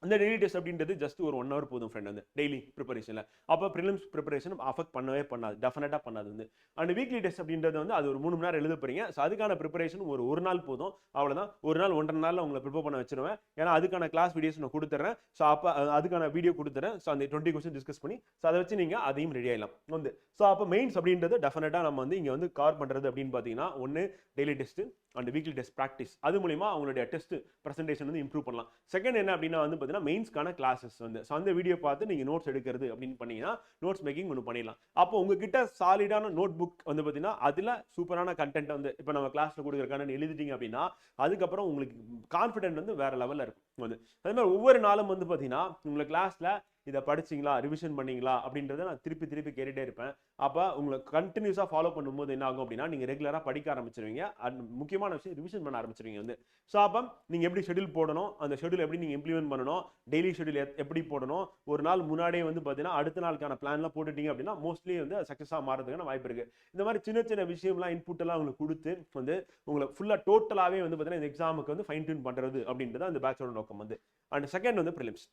அந்த டெய்லி டெஸ்ட் அப்படின்றது ஜஸ்ட் ஒரு ஒன் ஹவர் போதும் ஃப்ரெண்ட் வந்து டெய்லி ப்ரிப்பரேஷனில் அப்போ ப்ரிலிம்ஸ் ப்ரிப்பரேஷன் அஃபெக்ட் பண்ணவே பண்ணாது. டெஃபினட்டாக பண்ணாது வந்து. அண்ட் வீக்லி டெஸ்ட் அப்படின்றது வந்து அது ஒரு மூணு மணி நேரம் எழுத போறீங்க. ஸோ அதுக்கான ப்ரிப்பரேஷன் ஒரு ஒரு நாள் போதும். அவ்வளோதான் ஒரு நாள் ஒன்றரை நாளில் உங்களை ப்ரிப்பேர் பண்ண வச்சிருவேன். ஏன்னா அதுக்கான கிளாஸ் வீடியோஸ் நான் கொடுத்துறேன். ஸோ அப்போ அதுக்கான வீடியோ கொடுத்துறேன். ஸோ அந்த டுவெண்ட்டி கொஸ்டின் டிஸ்கஸ் பண்ணி ஸோ அதை வச்சு நீங்கள் அதையும் ரெடி ஆகலாம் வந்து. ஸோ அப்போ மெயின்ஸ் அப்படின்றது டெஃபினட்டாக நம்ம வந்து இங்கே வந்து கவர் பண்ணுறது அப்படின்னு பார்த்தீங்கன்னா ஒன்று daily test and weekly test practice அது மூலிமா அவங்களுடைய டெஸ்ட் ப்ரெசன்டேஷன் வந்து இம்ப்ரூவ் பண்ணலாம். செகண்ட் என்ன அப்படின்னா வந்து பார்த்தீங்கன்னா மெயின்ஸ்க்கான கிளாஸஸ் வந்து. ஸோ அந்த வீடியோ பார்த்து நீங்கள் நோட்ஸ் எடுக்கிறது அப்படின்னு பண்ணீங்கன்னா நோட்ஸ் மேக்கிங் ஒன்று பண்ணிடலாம். அப்போ உங்ககிட்ட சாலிடான நோட் புக் வந்து பார்த்தீங்கன்னா அதில் சூப்பரான கண்டென்ட் வந்து இப்போ நம்ம கிளாஸில் கொடுக்குறக்கானு எழுதிட்டீங்க அப்படின்னா அதுக்கப்புறம் உங்களுக்கு கான்ஃபிடென்ட் வந்து வேறு லெவலில் இருக்கும். வந்து. அதே மாதிரி ஒவ்வொரு நாளும் வந்து பார்த்தீங்கன்னா உங்களை கிளாஸில் இதை படிச்சிங்களா? ரிவிஷன் பண்ணீங்களா? அப்படின்றத நான் திருப்பி திருப்பி கேட்டுகிட்டே இருப்பேன். அப்போ உங்களை கண்டினியூஸாக ஃபாலோ பண்ணும்போது என்ன ஆகும் அப்படின்னா நீங்கள் ரெகுலராக படிக்க ஆரம்பிச்சிருவீங்க. அண்ட் முக்கியமான விஷயம் ரிவிஷன் பண்ண ஆரம்பிச்சிருவீங்க வந்து. ஸோ அப்போ நீங்கள் எப்படி ஷெடியூல் போடணும்? அந்த ஷெடியூல் எப்படி நீங்கள் இம்ப்ளிமெண்ட் பண்ணணும்? டெய்லி ஷெடியூல் எப்படி போடணும்? ஒரு நாள் முன்னாடியே வந்து பார்த்தீங்கன்னா அடுத்த நாளுக்கான பிளான்லாம் போட்டுட்டீங்க அப்படின்னா மோஸ்ட்லி வந்து சக்ஸஸாக மாறதுக்கான வாய்ப்பு இருக்குது இந்த மாதிரி சின்ன சின்ன விஷயம்லாம் இன்புட் எல்லாம் உங்களுக்கு கொடுத்து வந்து உங்களை ஃபுல்லாக டோட்டலாகவே வந்து பார்த்தீங்கன்னா இந்த எக்ஸாமுக்கு வந்து ஃபைன் டியூன் பண்ணுறது அப்படின்றது அந்த பேட்சோட நோக்கம் வந்து. அண்ட் செகண்ட் வந்து ப்ரிலிம்ஸ்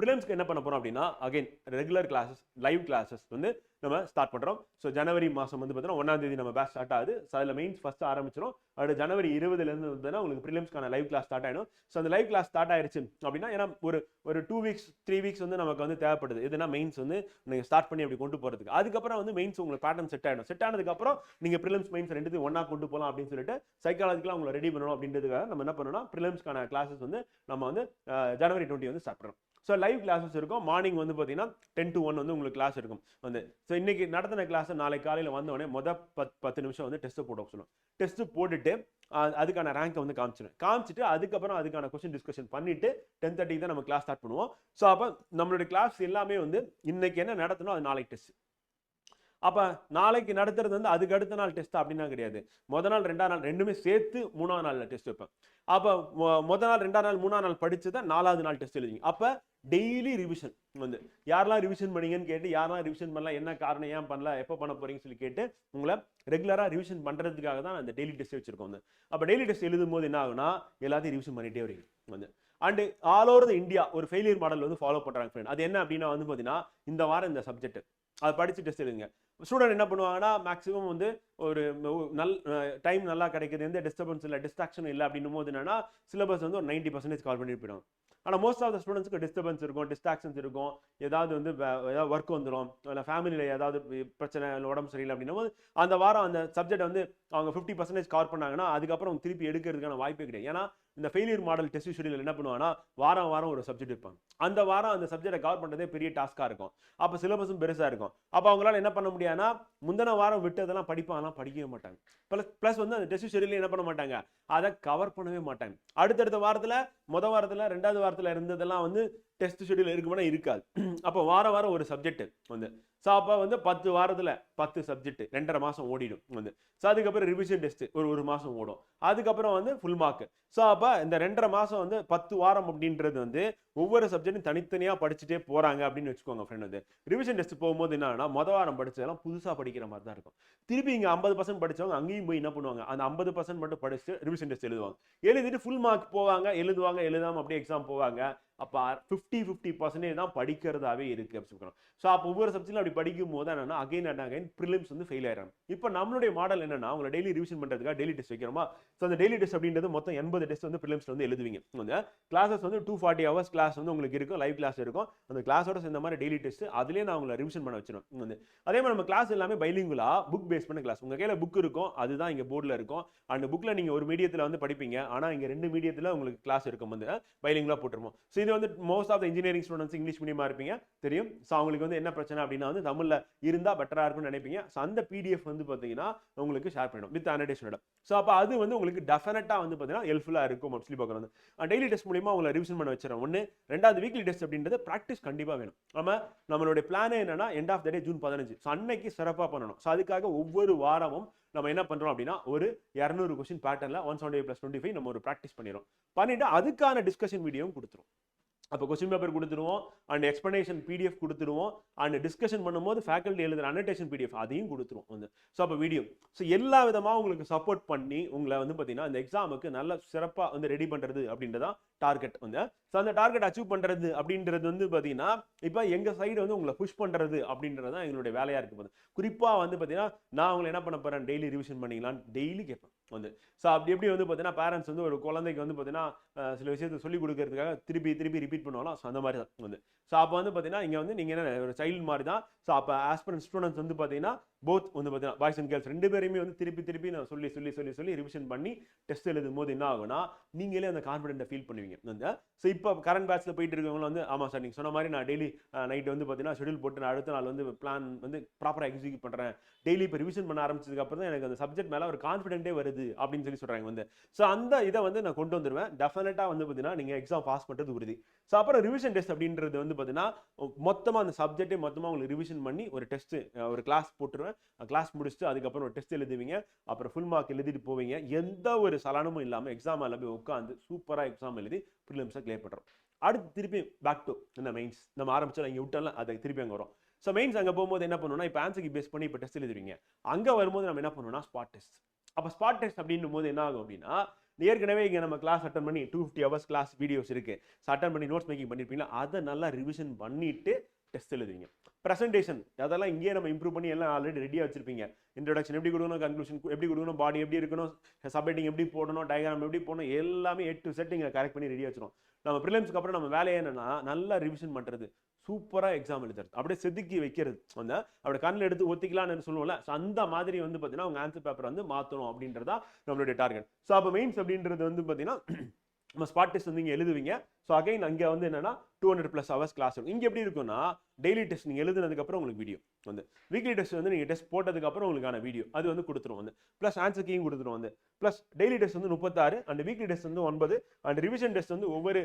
ப்ரிலிம்ஸ்க்கு என்ன பண்ண போகிறோம் அப்படின்னா again regular classes live classes வந்து நம்ம ஸ்டார்ட் பண்ணுறோம் ஸோ ஜனவரி மாதம் வந்து பார்த்தீங்கன்னா ஒன்றாம் தேதி நம்ம பேட்ச் ஸ்டார்ட் ஆகுது. ஸோ அதில் மெயின்ஸ் ஃபஸ்ட்டு ஆரம்பிச்சிடும் அடுத்து ஜனவரி இருபதுலேருந்து வந்து உங்களுக்கு ப்ரிலிம்ஸ்க்கான லைவ் கிளாஸ் ஸ்டார்ட் ஆகிடும் ஸோ அந்த லைவ் கிளாஸ் ஸ்டார்ட் ஆயிருச்சு அப்படின்னா ஏன்னா ஒரு ஒரு டூ வீக்ஸ் த்ரீ வீக்ஸ் வந்து நமக்கு வந்து தேவைப்படுது. எதுனா மெயின்ஸ் வந்து நீங்கள் ஸ்டார்ட் பண்ணி அப்படி கொண்டு போகிறதுக்கு அதுக்கப்புறம் வந்து மெயின்ஸ் உங்களுக்கு பேட்டர்ன் செட் ஆகிடும் செட் ஆனதுக்கப்புறம் நீங்கள் ப்ரிலிம்ஸ் மெயின்ஸ் ரெண்டு ஒன்றா கொண்டு போகலாம் அப்படின்னு சொல்லிட்டு சைக்காலஜிக்கலாக உங்களை ரெடி பண்ணணும் அப்படின்றதுக்காக நம்ம என்ன பண்ணணும்னா ப்ரிலிம்ஸ்க்கான கிளாஸஸ் வந்து நம்ம வந்து ஜனவரி டுவெண்ட்டி வந்து ஸ்டார்ட் பண்ணுறோம் ஸோ லைவ் கிளாஸஸ் இருக்கும். மார்னிங் வந்து பார்த்தீங்கன்னா டென் டு ஒன் வந்து உங்களுக்கு கிளாஸ் இருக்கும். வந்து ஸோ இன்றைக்கி நடத்தின கிளாஸை நாளைக்கு காலையில் வந்தோடனே மொதல் பத் பத்து நிமிஷம் வந்து டெஸ்ட்டு போட்டு சொல்லுவோம் டெஸ்ட்டு போட்டுட்டு அதுக்கான ரேங்கை வந்து காமிச்சிடும் காமிச்சிட்டு அதுக்கப்புறம் அதுக்கான கொஸ்டின் டிஸ்கஷன் பண்ணிவிட்டு டென் தேர்ட்டிக்கு தான் நம்ம கிளாஸ் ஸ்டார்ட் பண்ணுவோம். ஸோ அப்போ நம்மளுடைய கிளாஸ் எல்லாமே வந்து இன்னைக்கு என்ன நடத்தணும் அது நாளைக்கு டெஸ்ட் அப்போ நாளைக்கு நடத்துறது வந்து அதுக்கு அடுத்த நாள் டெஸ்ட் அப்படின்னா கிடையாது. முத நாள் ரெண்டாம் நாள் ரெண்டுமே சேர்த்து மூணாம் நாளில் டெஸ்ட் வைப்பேன். அப்போ மொ- முத நாள் ரெண்டாம் நாள் மூணாம் நாள் படிச்சதை நாலாவது நாள் டெஸ்ட் எழுதிங்க அப்போ டெய்லி ரிவிஷன் வந்து யாரெல்லாம் ரிவிஷன் பண்ணீங்கன்னு கேட்டு யாரெல்லாம் ரிவிஷன் பண்ணலாம் என்ன காரணம் ஏன் பண்ணல எப்போ பண்ண போறீங்கன்னு சொல்லி கேட்டு உங்களை ரெகுலராக ரிவிஷன் பண்ணுறதுக்காக தான் அந்த டெய்லி டெஸ்ட் வச்சிருக்கோம். வந்து அப்போ டெய்லி டெஸ்ட் எழுதும் போது என்ன ஆகுனா எல்லாத்தையும் ரிவிஷன் பண்ணிட்டே வரீங்க. வந்து அண்ட் ஆல் ஓவர் இந்தியா ஒரு ஃபெயிலியர் மாடல் வந்து ஃபாலோ பண்ணுறாங்க ஃப்ரெண்ட் அது என்ன அப்படின்னா வந்து பார்த்தீங்கன்னா இந்த வாரம் இந்த சப்ஜெக்ட் அதை படித்து டெஸ்ட் எழுதுங்க. ஸ்டூடெண்ட் என்ன பண்ணுவாங்கன்னா மேக்ஸிமம் வந்து ஒரு நல் டைம் நல்லா கிடைக்கிறது எந்த டிஸ்டர்பன்ஸ் இல்லை டிஸ்ட்ராக்ஷன் இல்லை அப்படின்னும் போது என்னன்னா சிலபஸ் வந்து ஒரு நைன்டி பர்சன்டேஜ் கால் பண்ணிட்டு போயிடும். ஆனால் மோஸ்ட் ஆஃப் த ஸ்டூடெண்ட்ஸ்க்கு டிஸ்டர்பன்ஸ் இருக்கும் டிஸ்ட்ராக்ஷன்ஸ் இருக்கும். ஏதாவது வந்து ஏதாவது ஒர்க் வந்துடும் இல்லை ஃபேமிலியில் ஏதாவது பிரச்சனை இல்லை உடம்பு சரியில்லை அப்படின்னும் போது அந்த வாரம் அந்த சப்ஜெக்ட் வந்து அவங்க ஃபிஃப்டி பர்சன்டேஜ் கவர் பண்ணாங்கன்னா அதுக்கப்புறம் திருப்பி எடுக்கிறதுக்கான வாய்ப்பே கிடையாது. ஏன்னா இந்த ஃபெயிலியர் மாடல் டெஸ்ட் ஷெடியூல் என்ன பண்ணுவாங்கன்னா வாரம் வாரம் ஒரு சப்ஜெக்ட் இருப்பாங்க. அந்த வாரம் அந்த சப்ஜெக்டை கவர் பண்ணுறதே பெரிய டாஸ்க்காக இருக்கும். அப்போ சிலபஸும் பெருசாக இருக்கும். அப்போ அவங்களால என்ன பண்ண முடியாதுன்னா முந்தின வாரம் விட்டதெல்லாம் படிப்பாங்கலாம் படிக்கவே மாட்டாங்க. ப்ளஸ் ப்ளஸ் வந்து அந்த டெஸ்ட் ஷெடியூல் என்ன பண்ண மாட்டாங்க? அதை கவர் பண்ணவே மாட்டாங்க. அடுத்தடுத்த வாரத்தில் முத வாரத்தில் ரெண்டாவது வாரத்தில் இருந்ததெல்லாம் வந்து டெஸ்ட் ஷெடியூல் இருக்குமானா இருக்காது. அப்போ வாரம் வாரம் ஒரு சப்ஜெக்ட் வந்து ஸோ அப்போ வந்து பத்து வாரத்தில் பத்து சப்ஜெக்ட் ரெண்டரை மாதம் ஓடிடும் வந்து. ஸோ அதுக்கப்புறம் ரிவிஷன் டெஸ்ட் ஒரு ஒரு மாதம் ஓடும். அதுக்கப்புறம் வந்து ஃபுல் மார்க் ஸோ அப்போ இந்த ரெண்டரை மாதம் வந்து பத்து வாரம் அப்படின்றது வந்து ஒவ்வொரு சப்ஜெக்டும் தனித்தனியாக படிச்சுட்டே போகிறாங்க அப்படின்னு வச்சுக்கோங்க ஃப்ரெண்ட் வந்து. ரிவிஷன் டெஸ்ட் போகும்போது என்னன்னா மொதல் வாரம் படிச்சதெல்லாம் புதுசாக படிக்கிற மாதிரி தான் இருக்கும். திருப்பி இங்கே ஐம்பது பர்சன்ட் படிச்சவங்க அங்கேயும் போய் என்ன பண்ணுவாங்க? அந்த ஐம்பது பர்சன்ட் மட்டும் படிச்சுட்டு ரிவிஷன் டெஸ்ட் எழுதுவாங்க. எழுதிட்டு ஃபுல் மார்க் போவாங்க எழுதுவாங்க எழுதாமல் அப்படியே எக்ஸாம் போவாங்க. அப்போ ஃபிஃப்டி ஃபிஃப்டி பர்சன்டேஜ் தான் படிக்கிறதாவே இருக்குது அப்படின்னு சொல்கிறோம் ஸோ அப்போ ஒவ்வொரு சப்ஜெக்ட்ல அப்படி படிக்கும் போது என்னன்னா அகைன் அண்ட் அகைன் ப்ரிலிம்ஸ் வந்து ஃபெயில் ஆயிடுறாங்க இப்போ நம்மளுடைய மாடல் என்னன்னா உங்களை டெய்லி ரிவிஷன் பண்ணுறதுக்காக டெய்லி டெஸ்ட் வைக்கிறோமா? ஸோ அந்த டெய்லி டெஸ்ட் அப்படின்றது மொத்தம் எண்பது டெஸ்ட் வந்து ப்ரிலிம்ஸ் வந்து எழுதுவீங்க. வந்து கிளாஸஸ் வந்து டூ ஃபார்ட்டி ஹவர்ஸ் கிளாஸ் வந்து உங்களுக்கு இருக்கும் லைவ் கிளாஸ் இருக்கும். அந்த கிளாஸோட சேர்ந்த மாதிரி டெய்லி டெஸ்ட் அதுலேயே நான் உங்களை ரிவிஷன் பண்ண வச்சிருவேன். வந்து. அதே மாதிரி நம்ம கிளாஸ் எல்லாமே பைலிங்குலா புக் பேஸ் பண்ண கிளாஸ் உங்கள் கையில் புக் இருக்கும் அதுதான் இங்கே போர்டில் இருக்கும். அந்த புக்கில் நீங்கள் ஒரு மீடியத்தில் வந்து படிப்பீங்க. ஆனால் இங்கே ரெண்டு மீடியத்தில் உங்களுக்கு கிளாஸ் இருக்கும் வந்து பைலிங்குலா போட்டுருவோம். ஸோ இது வந்து most of the engineering students English மீடியமாக இருப்பீங்க. தெரியும். ஸோ அவங்களுக்கு வந்து என்ன பிரச்சனை அப்படின்னா வந்து தமிழில் இருந்தால் பெட்டராக இருக்கும்னு நினைப்பீங்க. ஸோ அந்த பிடிஎஃப் வந்து பார்த்தீங்கன்னா உங்களுக்கு ஷேர் பண்ணிடும் வித் அனடேஷனோட ஸோ அப்போ அது வந்து உங்களுக்கு டெஃபினட்டாக வந்து பார்த்தீங்கன்னா ஹெல்ப்ஃபுல்லாக இருக்கும் அப்படின்னு சொல்லி பார்க்குறது டெய்லி டெஸ்ட் மூலியமாக உங்களை ரிவிஷன் பண்ண வச்சிடறோம் ஒன்று ரெண்டாவது வீக்லி டெஸ்ட் அப்படின்றது ப்ராக்டிஸ் கண்டிப்பாக வேணும். நம்ம நம்மளுடைய பிளானே என்னன்னா end of the day June பதினஞ்சு. ஸோ அன்னைக்கு சிறப்பாக பண்ணணும். ஸோ அதுக்காக ஒவ்வொரு வாரமும் நம்ம என்ன பண்ணுறோம் அப்படின்னா ஒரு இரநூறு கொஸ்டின் பேட்டர்னில் one seventy plus twenty five நம்ம ஒரு ப்ராக்டிஸ் பண்ணிடும் பண்ணிட்டு அதுக்கான டிஸ்கஷன் வீடியோவும் கொடுத்துரும். அப்போ கொஸ்டின் பேப்பர் கொடுத்துருவோம் அண்ட் எக்ஸ்ப்ளனேஷன் பிடிஎஃப் கொடுத்துருவோம் அண்ட் டிஸ்கஷன் பண்ணும்போது ஃபேக்கல்ட்டி எழுதுற அனடேஷன் பிடிஎஃப் அதையும் கொடுத்துருவோம் வந்து. ஸோ அப்போ வீடியோ ஸோ எல்லா விதமாக உங்களுக்கு சப்போர்ட் பண்ணி உங்களை வந்து பார்த்தீங்கன்னா அந்த எக்ஸாமுக்கு நல்ல சிறப்பாக வந்து ரெடி பண்ணுறது அப்படின்றதான் டார்கெட் வந்து. ஸோ அந்த டார்கெட் அச்சீவ் பண்ணுறது அப்படின்றது வந்து பார்த்தீங்கன்னா இப்போ எங்கள் சைடு வந்து உங்களை புஷ் பண்ணுறது அப்படின்றது தான் எங்களுடைய வேலையாக இருக்குது வந்து குறிப்பாக வந்து பார்த்தீங்கன்னா நான் உங்களை என்ன பண்ண போகிறேன் டெய்லி ரிவிஷன் பண்ணிங்களான்னு டெய்லி கேட்பேன் வந்து. ஸோ அப்படி எப்படி வந்து பார்த்தீங்கன்னா பேரண்ட்ஸ் வந்து ஒரு குழந்தைக்கு வந்து பார்த்தீங்கன்னா சில விஷயத்தை சொல்லி கொடுக்கறதுக்காக திருப்பி திருப்பி ரிப்பீட் பண்ணுவாங்களோ? ஸோ அந்த மாதிரி தான் வந்து. ஸோ அப்போ வந்து பார்த்தீங்கன்னா இங்கே வந்து நீங்கள் என்ன ஒரு சைல்டு மாதிரி தான் ஸோ அப்போ ஆஸ்பரன் ஸ்டூடெண்ட்ஸ் வந்து பார்த்தீங்கன்னா போத் வந்து பார்த்தீங்கன்னா பாய்ஸ் அண்ட் கேர்ள்ஸ் ரெண்டு பேருமே வந்து திருப்பி திருப்பி நான் சொல்லி சொல்லி சொல்லி சொல்லி ரிவிஷன் பண்ணி டெஸ்ட் எழுதும் போது என்ன ஆகுனா நீங்களே அந்த கான்ஃபிடென்ட்டை ஃபீல் பண்ணுவீங்க. வந்து ஸோ இப்போ கரண்ட் பேட்ச்சில் போயிட்டு இருக்கவங்களும் வந்து ஆமாம் சார் நீங்கள் சொன்ன மாதிரி நான் டெய்லி நைட் வந்து பார்த்தீங்கன்னா ஷெடியூல் போட்டு நான் அடுத்த நாள் வந்து பிளான் வந்து ப்ராப்பராக எக்ஸிக்யூட் பண்ணுறேன் டெய்லி இப்போ ரிவிஷன் பண்ண ஆரம்பிச்சதுக்கப்புறம் தான் எனக்கு அந்த சப்ஜெக்ட் மேலே ஒரு கான்ஃபிடென்ட்டே வருது அப்படின்னு சொல்லி சொல்கிறாங்க வந்து. ஸோ அந்த இதை வந்து நான் கொண்டு வந்துருவேன். டெஃபினட்டாக வந்து பார்த்தீங்கன்னா நீங்கள் எக்ஸாம் பாஸ் பண்ணுறது உறுதி. ஸோ அப்புறம் ரிவிஷன் டெஸ்ட் அப்படின்றது வந்து பார்த்தீங்கன்னா மொத்தமாக அந்த சப்ஜெக்டே மொத்தமாக உங்களுக்கு ரிவிஷன் பண்ணி ஒரு டெஸ்ட் ஒரு கிளாஸ் போட்டுருவேன். கிளாஸ் முடிச்சுட்டு அதுக்கப்புறம் ஒரு டெஸ்ட் எழுதுவீங்க. அப்புறம் ஃபுல் மார்க் எழுதிட்டு போவீங்க. எந்த ஒரு சலனமும் இல்லாமல் எக்ஸாம் எல்லாம் போய் உட்காந்து சூப்பராக எக்ஸாம் எழுதி ப்ரிலிம்ஸாக கிளியர் பண்ணுறோம் அடுத்து திருப்பி பேக் டு இந்த மெயின்ஸ் நம்ம ஆரம்பிச்சோம் இங்கே விட்டாலும் அதை திருப்பி அங்கே வரும். ஸோ மெயின்ஸ் அங்கே போகும்போது என்ன பண்ணுவோம்னா இப்போ ஆன்சருக்கு பேஸ் பண்ணி இப்போ டெஸ்ட் எழுதுவீங்க. அங்கே வரும்போது நம்ம என்ன பண்ணுவோம்னா ஸ்பாட் டெஸ்ட் அப்போ ஸ்பாட் டெஸ்ட் அப்படின்னும் போது என்ன ஆகும் அப்படின்னா ஏற்கனவே இங்கே நம்ம கிளாஸ் அட்டன் பண்ணி two fifty hours class videos இருக்குது அட்டன் பண்ணி நோட்ஸ் மேக்கிங் பண்ணியிருப்பீங்களா அதை நல்லா ரிவிஷன் பண்ணிவிட்டு டெஸ்ட் எழுதுவீங்க. ப்ரெசன்டேஷன் அதெல்லாம் இங்கேயே நம்ம இம்ப்ரூவ் பண்ணி எல்லாம் ஆல்ரெடி ரெடியாக வச்சிருப்பீங்க. இன்ட்ரடக்ஷன் எப்படி கொடுக்கணும்? கன்க்ளூஷன் எப்படி கொடுக்கணும்? பாடி எப்படி இருக்கணும்? சப்மிட்டிங் எப்படி போடணும்? டயக்ராம் எப்படி போடணும்? எல்லாமே எட்டு டு செட் இங்கே கரெக்ட் பண்ணி ரெடி வச்சிடும் நம்ம ப்ரிலிம்ஸ்க்கு அப்புறம் நம்ம வேலையை என்னன்னா நல்லா ரிவிஷன் பண்ணுறது சூப்பராக எக்ஸாம் எழுதுறது. அப்படியே செதுக்கி வைக்கிறது. அந்த அப்படியே கண்ணில் எடுத்து ஒத்திக்கலாம்னு சொல்லுவோம்ல ஸோ அந்த மாதிரி வந்து பார்த்தீங்கன்னா உங்கள் ஆன்சர் பேப்பர் வந்து மாற்றணும் அப்படின்றதா நம்மளுடைய டார்கெட் ஸோ அப்போ மெயின்ஸ் அப்படின்றது வந்து பார்த்தீங்கன்னா நம்ம ஸ்பாட் டெஸ்ட் வந்து இங்கே எழுதுவீங்க. ஸோ அகைன் அங்கே வந்து என்னன்னா two hundred plus hours class இருக்கும் இங்கே எப்படி இருக்கும்னா டெய்லி டெஸ்ட் நீங்கள் எழுதுனதுக்கப்புறம் உங்களுக்கு வீடியோ வந்து. வீக்லி டெஸ்ட் வந்து நீங்கள் டெஸ்ட் போட்டதுக்கப்புறம் உங்களுக்கான வீடியோ அது வந்து கொடுத்துரும் வந்து. ப்ளஸ் ஆன்சர் கீயும் கொடுத்துரும் வந்து. ப்ளஸ் டெய்லி டெஸ்ட் வந்து முப்பத்தாறு அண்ட் வீக்லி டெஸ்ட் வந்து ஒன்பது அண்ட் ரிவிஷன் டெஸ்ட் வந்து ஒவ்வொரு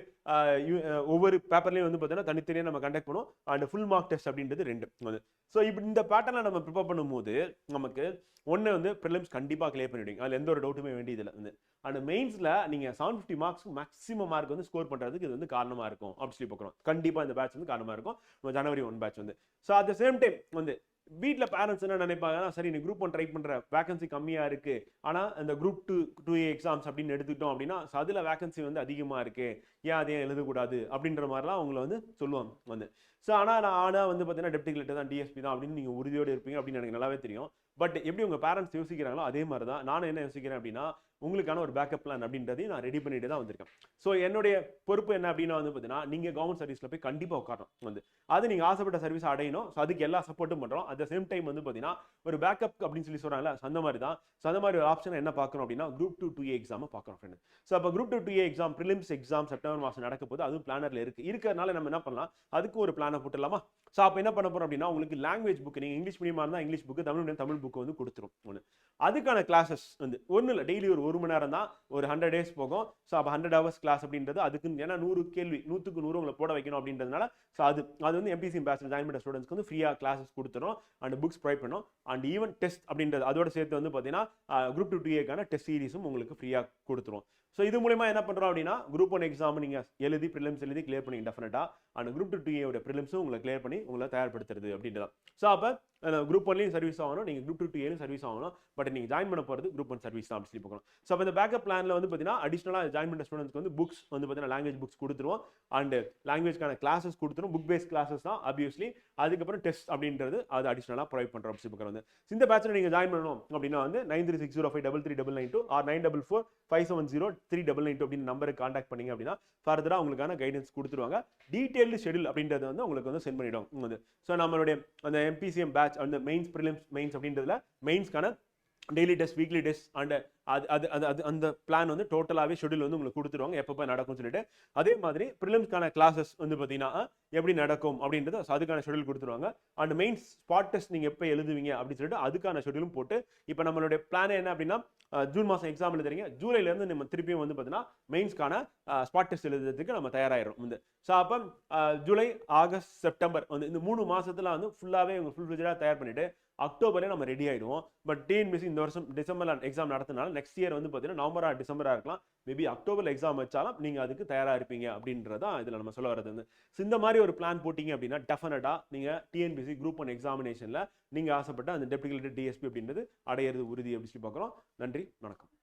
ஒவ்வொரு பேப்பர்லையும் வந்து பார்த்தீங்கன்னா தனித்தனியாக நம்ம கண்டக்ட் பண்ணுவோம். அண்ட் ஃபுல் மார்க் டெஸ்ட் அப்படின்றது ரெண்டு வந்து. ஸோ இப்படி இந்த பேட்டர்னை நம்ம ப்ரிப்பேர் பண்ணும்போது நமக்கு ஒன்று வந்து ப்ரிலிம்ஸ் கண்டிப்பாக கிளியர் பண்ணிவிடுங்க அதில் எந்த ஒரு டவுட்டுமே வேண்டியதில்லை வந்து. அண்ட் மெயின்ஸில் நீங்கள் seven fifty marks maximum mark வந்து ஸ்கோர் பண்ணுறதுக்கு இது வந்து காரணமாக இருக்கும். அப்படி சொல்லி பார்க்குறோம் கண்டிப்பாக இந்த பேட்ச் வந்து காரணமாக இருக்கும். ஜனவரி ஒன் பேட்ச் வந்து. So at the same time வந்து வீட்டில் பேரண்ட்ஸ் என்ன நினைப்பாங்கன்னா சரி நீ குரூப் ஒன் ட்ரை பண்ணுற வேகன்சி கம்மியாக இருக்குது ஆனால் அந்த group two two A exams அப்படின்னு எடுத்துக்கிட்டோம் அப்படின்னா அதில் அதுல வேகன்சி வந்து அதிகமாக இருக்குது ஏன் அதையும் எழுதக்கூடாது? அப்படின்ற மாதிரிலாம் அவங்கள வந்து சொல்லுவாங்க வந்து. ஸோ ஆனால் நான் ஆனால் வந்து பார்த்தீங்கன்னா டெப்டி கலெக்டர் தான் டிஎஸ்பி தான் அப்படின்னு நீங்கள் உறுதியோடு இருப்பீங்க அப்படின்னு எனக்கு நல்லாவே தெரியும். பட் எப்படி உங்கள் பேரண்ட்ஸ் யோசிக்கிறாங்களோ அதே மாதிரி தான் நானும் என்ன யோசிக்கிறேன் அப்படின்னா உங்களுக்கான ஒரு பேக்கப் பிளான் அப்படின்றதையும் நான் ரெடி பண்ணிட்டு தான் வந்திருக்கேன். ஸோ என்னுடைய பொறுப்பு என்ன அப்படின்னா வந்து பார்த்தீங்கன்னா நீங்கள் கவர்மெண்ட் சர்வீஸில் போய் கண்டிப்பாக உட்காரணும் வந்து. அது நீங்கள் ஆசைப்பட்ட சர்வீஸ் அடையணும். ஸோ அதுக்கு எல்லா சப்போர்ட்டும் பண்ணுறோம் அட் த சேம் டைம் வந்து பார்த்தீங்கன்னா ஒரு பேக்கப் அப்படின்னு சொல்லி சொல்கிறாங்களா அந்த மாதிரி தான். ஸோ அந்த மாதிரி ஒரு ஆப்ஷன் என்ன பார்க்கணும் அப்படின்னா குரூப் டூ டூ ஏ எக்ஸாமை பார்க்குறோம் ஃப்ரெண்ட் ஸோ அப்போ group two two A exam prelims exam September மாதம் நடக்க போது அதுவும் பிளானரில் இருக்குது இருக்கிறதுனால நம்ம என்ன பண்ணலாம்? அதுக்கு ஒரு பிளானை போட்டுடலாமா? ஸோ அப்போ என்ன பண்ண போகிறோம் அப்படின்னா உங்களுக்கு லாங்குவேஜ் புக் நீங்கள் இங்கிலீஷ் மீடியமாக இருந்தால் English book Tamil Tamil book வந்து கொடுத்துரும். ஒன்று அதுக்கான கிளாஸஸ் வந்து ஒன்றும் இல்லை டெய்லி ஒரு ஒரு மணி நேரம் தான் ஒரு ஹண்ட்ரட் டேஸ் போகும். ஸோ அப்போ ஹண்ட்ரட் ஹவர்ஸ் கிளாஸ் அப்படின்றது அதுக்கு ஏன்னா நூறு கேள்வி நூற்றுக்கு நூறு உங்களை போட வைக்கணும் அப்படின்றதுனால ஸோ அது அது வந்து எம்பிசி பேட்சில் ஜாயின் பண்ண ஸ்டூடெண்ட்ஸ்க்கு வந்து ஃப்ரீயாக கிளாஸஸ் கொடுத்துரும். அண்ட் புக்ஸ் ப்ரொவைட் பண்ணும். அண்ட் ஈவன் டெஸ்ட் அப்படின்றது அதோட சேர்த்து வந்து பார்த்தீங்கன்னா குரூப் டூ டிஏக்கான டெஸ்ட் சீரிஸும் உங்களுக்கு ஃப்ரீயாக கொடுத்துரும். ஸோ இது மூலயமா என்ன பண்ணுறோம் அப்படின்னா குரூப் ஒன் எக்ஸாம் நீங்கள் எழுதி ப்ரிலிம்ஸ் எழுதி கிளியர் பண்ணி டெஃபினட்டாக அந்த குரூப் டூ டூஏட ப்ரிலிம்ஸும் உங்களை கிளியர் பண்ணி உங்களை தயார்படுத்துறது அப்படின்றதான் ஸோ அப்போ குரூப் ஒன்லையும் சர்வீஸ் ஆகணும் நீங்கள் குரூப் டூ டூஏலையும் சர்வீஸ் ஆகணும் பட் நீங்கள் ஜாயின் பண்ண போகிறது குரூப் ஒன் சர்வீஸ் தான் அப்படி சொல்லி பார்க்கணும் ஸோ அப்போ இந்த பேக்கப் பிளானில் வந்து பார்த்தீங்கன்னா அடிஷனலாக ஜாயின் பண்ண ஸ்டூடெண்ட்ஸ்க்கு வந்து புக்ஸ் வந்து பார்த்தீங்கன்னா லாங்குவேஜ் புக்ஸ் கொடுத்துருவோம். அண்ட் லாங்குவேஜ்க்கான கிளாஸஸ் கொடுத்துரும். புக் பேஸ்ட் கிளாஸஸ் தான் ஆப்வியஸ்லி அதுக்கப்புறம் டெஸ்ட் அப்படின்றது அது அடிஷனலாக ப்ரொவைட் பண்ணுறோம் அப்படி சொல்லி வந்து. இந்த பேட்சில் நீங்கள் ஜாயின் பண்ணணும் அப்படின்னா வந்து nine three six zero five double three double nine two or nine double four five seven zero three double nine two அப்படின்னு நம்பருக்கு காண்டாக்ட் பண்ணீங்க அப்படின்னா ஃபர்தராக உங்களுக்கான கைடன்ஸ் கொடுத்துருவாங்க. டீட்டெயில்டு ஷெடியூல் அப்படின்றது வந்து உங்களுக்கு வந்து சென்ட் பண்ணிடும். வந்து ஸோ நம்மளுடைய அந்த எம்பிசிஎம் பேட்ச் அந்த மெயின்ஸ் ப்ரிலிம்ஸ் மெயின்ஸ் அப்படின்றதுல மெயின்ஸ்க்கான daily test weekly test and அது அது அது அது அந்த பிளான் வந்து டோட்டலாகவே ஷெடியூல் வந்து உங்களுக்கு கொடுத்துருவாங்க எப்பப்போ நடக்கும்னு சொல்லிட்டு. அதே மாதிரி ப்ரிலிம்ஸ்க்கான கிளாஸஸ் வந்து பார்த்தீங்கன்னா எப்படி நடக்கும் அப்படின்றது அதுக்கான ஷெடியூல் கொடுத்துருவாங்க அண்ட் மெயின் ஸ்பாட் டெஸ்ட் நீங்கள் எப்போ எழுதுவீங்க அப்படின்னு சொல்லிட்டு அதுக்கான ஷெடியூலும் போட்டு இப்போ நம்மளுடைய பிளான் என்ன அப்படின்னா ஜூன் மாதம் எக்ஸாம் எழுதுறீங்க. ஜூலைலேருந்து நம்ம திருப்பியும் வந்து பார்த்தீங்கன்னா மெயின்ஸ்க்கான ஸ்பாட் டெஸ்ட் எழுதுறதுக்கு நம்ம தயாராகிடும் வந்து. ஸோ அப்போ ஜூலை ஆகஸ்ட் செப்டம்பர் வந்து இந்த மூணு மாதத்தில் வந்து ஃபுல்லாகவே உங்கள் ஃபுல் ஃபிளஜாக தயார் பண்ணிவிட்டு அக்டோபர்லேயே நம்ம ரெடி ஆகிடுவோம் பட் டிஎன்பிசி இந்த வருஷம் டிசம்பரில் எக்ஸாம் நடத்தினால நெக்ஸ்ட் இயர் வந்து பார்த்தீங்கன்னா நவம்பரா டிசம்பராக இருக்கலாம். மேபி அக்டோபர் எக்ஸாம் வச்சாலும் நீங்கள் அதுக்கு தயாராக இருப்பீங்க அப்படின்றதான் இதில் நம்ம சொல்ல வரது வந்து. இந்த மாதிரி ஒரு பிளான் போட்டிங்க அப்படின்னா டெஃபினட்டாக நீங்கள் டிஎன்பிசி குரூப் ஒன் எக்ஸாமினேஷனில் நீங்கள் ஆசைப்பட்ட அந்த டெப்டிகேட்டட் டிஎஸ்பி அப்படின்றது அடையிறது உறுதி அப்படி சொல்லி பார்க்குறோம். நன்றி வணக்கம்.